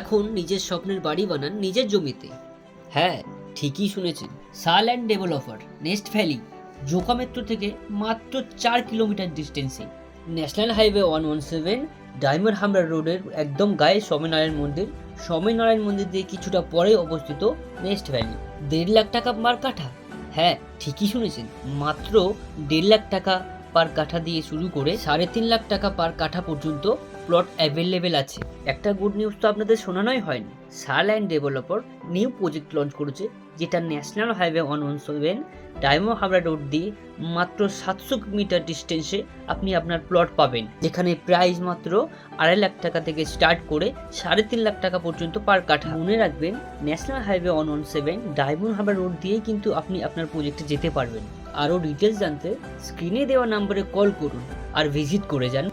এখন নিজের স্বপ্নের বাড়ি বানান নিজের জমিতে। হ্যাঁ ঠিকই শুনেছেন। সাল and developer next valley Joka metro থেকে মাত্র চার kilometre ডিস্টেন্সে। National highway one one seven, Diamond হামরা রোডের একদম গায়ে স্বামীনারায়ণ মন্দির। স্বামীনারায়ণ মন্দির দিয়ে কিছুটা পরে অবস্থিত নেক্সট ভ্যালি। দেড় লাখ টাকা পার কাঠা? হ্যাঁ ঠিকই শুনেছেন। মাত্র দেড় লাখ টাকা পার কাঠা দিয়ে শুরু করে সাড়ে তিন লাখ টাকা পার কাঠা পর্যন্ত প্লট অ্যাভেলেবেল আছে। একটা গুড নিউজ তো আপনাদের শোনানোই হয়নি। সার land developer new project launch করেছে, যেটা national highway one one seven Diamond Habra road দিয়ে মাত্র সাতশো মিটার ডিস্টেন্সে আপনি আপনার প্লট পাবেন, যেখানে প্রাইস মাত্র আড়াই লাখ টাকা থেকে স্টার্ট করে সাড়ে তিন লাখ টাকা পর্যন্ত পার কাঠা। মনে রাখবেন national highway one one seven Diamond Habra road দিয়েই কিন্তু আপনি আপনার প্রজেক্টে যেতে পারবেন। আরও ডিটেলস জানতে স্ক্রিনে দেওয়া নাম্বারে কল করুন আর ভিজিট করে যান।